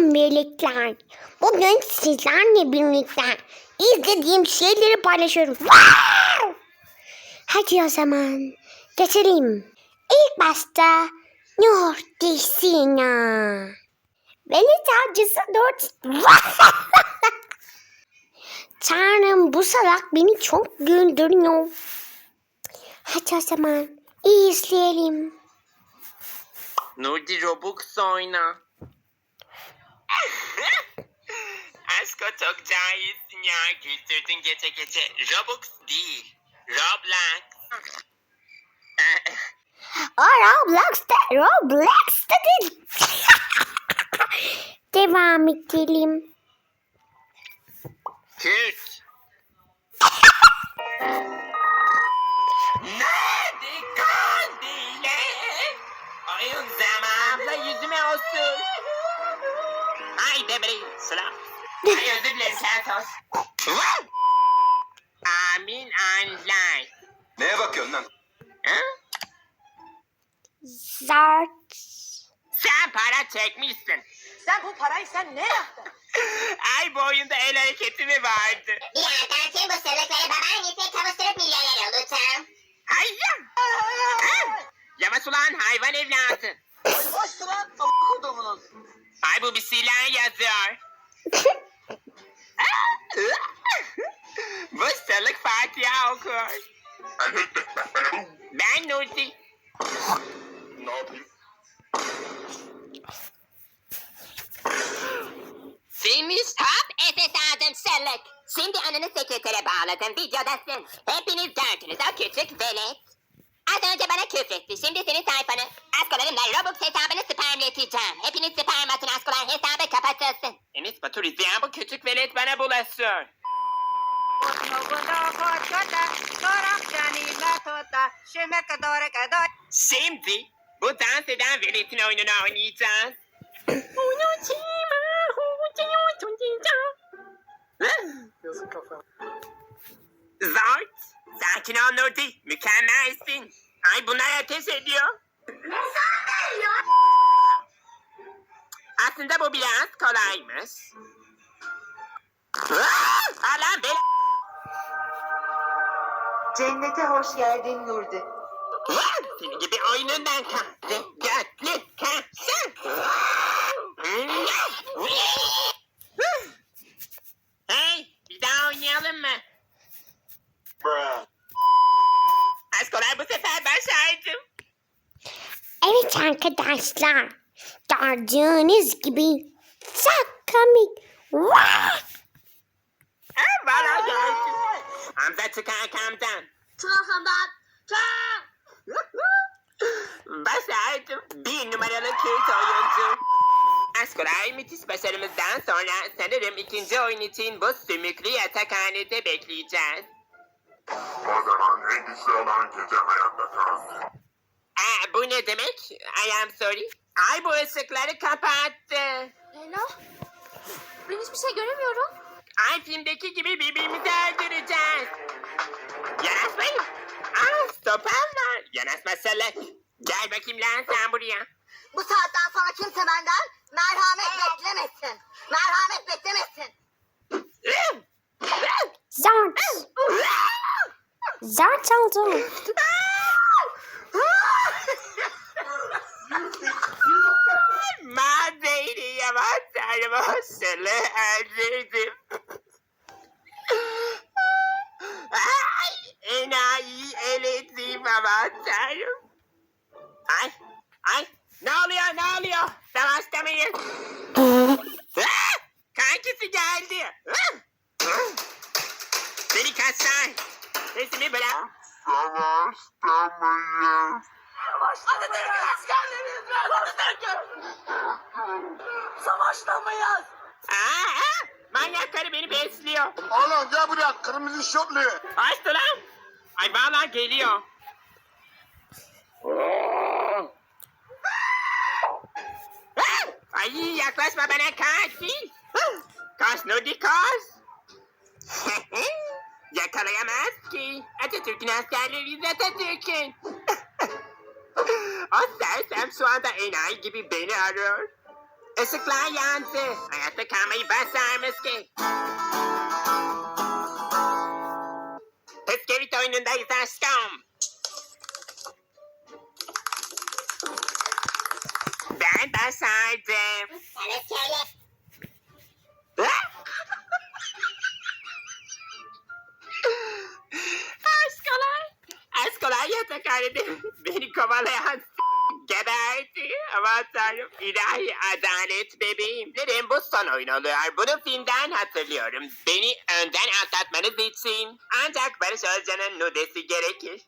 Selam birlikler. Bugün sizlerle birlikte izlediğim şeyleri paylaşıyorum. Wow! Hadi o zaman geçelim. İlk başta Nur Desina. Velet avcısı dört. Tanrım bu salak beni çok güldürüyor. Hadi o zaman izleyelim. Nurdi Robux oyna. Aşko çok cahilsin ya. Güldürdün gece gece. Robux değil. Roblox. O Roblox'ta, Roblox'ta değil. Devam edelim. Kürt. Nerede kandile? Oyun zamanında yüzüme olsun. Haydi bre selam. Ay özür dilerim Santos. Amin anlay. Neye bakıyorsun lan? Ha? Zart. Sen para çekmişsin. Sen bu parayı sen ne yaptın? Ay bu oyunda el hareketi mi vardı? Bir tüm bu sırlıkları babaannesine kavuşturup milyoner olacağım. Hayır. Ha? Yavaş ulan hayvan evladı. Boş duran amık kodumunuz. Ay bu bir silah yazıyor. bu salık Fatiha okur. Ben Nurdi. Ne yapayım? Seni stop Efes adım Sırlık. Şimdi ananı sekretere bağladım videodasın. Hepiniz gördünüz o küçük velet. Az önce bana küfretti. Şimdi senin sayfanı, askolarımla Robux hesabını spamleteceğim. Hepiniz spam atın askolar hesabı kapatılsın. Batur izleyen bu küçük velet bana bulaşıyor. Şimdi bu dans eden veletin oyununu oynayacağız. Zart, sakin ol Nurdi, mükemmelsin. Ay bunlar ateş ediyor. Aslında bu biraz kolaymış. Alan bela... Cennete hoş geldin Nurdi. Senin gibi oyunundan kalktı. Götlü kalksın. Hey, bir daha oynayalım mı? Az kolay bu sefer başardım. Evet arkadaşlar. Gördüğünüz gibi çok komik. Ha, bana geldi. Hamza çık arkamdan. Çakamdan. Başardım. Bir numaralı Kürt oyuncu. Askolay müthiş başarımızdan sonra sanırım ikinci oyun için bu sümüklü yatakhanede bekleyeceğiz. O zaman en güçlü olan gece hayatta kalsın. Aa, bu ne demek? I am sorry. Ay bu ışıkları kapattı. Leyla, ben hiçbir şey göremiyorum. Ay filmdeki gibi birbirimizi öldüreceğiz. Yanaşmayın. Aa stoper var. Yanaşma salak. Gel bakayım lan sen buraya. Bu saatten sonra kimse benden merhamet beklemesin. Merhamet beklemesin. Zart. Zart oldu. Seni öldürdüm. Ay, enayi elektriğim aman tanrım. Ay, ay, ne oluyor ne oluyor? Savaşta mıyız? Ah, Kankisi geldi. Ah, ah. Beni kaçsan. Sesimi bırak. Savaştamayız. Atatürk'ün askerleriyiz ben Atatürk'üm. Savaşlamayız. Aa, aa, manyak karı beni besliyor. Oğlum gel buraya kırmızı şortlu. Açtı lan. Ay valla geliyor. Ay yaklaşma bana katil. Kaç Nudi kaç. Yakalayamaz ki. Atatürk'ün askerleri Atatürk'ün. O sersem şu anda enayi gibi beni arıyor. Işıklar yandı. Hayatta kalmayı başarmış ki. Bisküvit oyunundayız aşkım. Ben başardım. Sana söyle. Yatakhanede beni kovalayan geberdi. Aman tanrım ilahi adalet bebeğim. Dedim bu son oyun oluyor. Bunu filmden hatırlıyorum. Beni önden atlatmanız için. Ancak Barış Özcan'ın nudesi gerekir.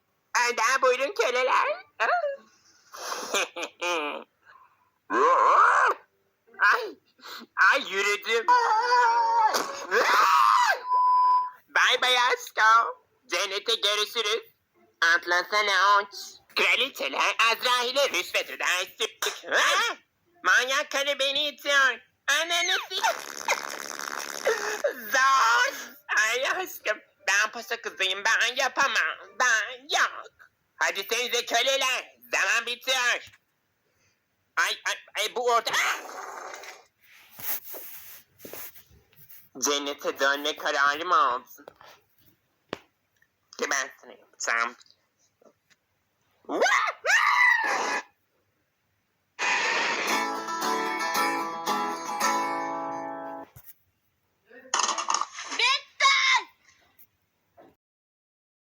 Önden buyurun köleler. ay, ay yürüdüm. Bay bay aşkım. Cennete görüşürüz. Atlasana uç. Kraliçeler Azrail'e rüşvet ödersin. Ha? Manyak karı beni itiyor. Ananı Zor. Ay aşkım. Ben pasa kızıyım. Ben yapamam. Ben yok. Hadi senize köleler. Zaman bitiyor. Ay, ay, ay bu. Ah! Cennete dönme kararı mı aldın? Sana yapacağım.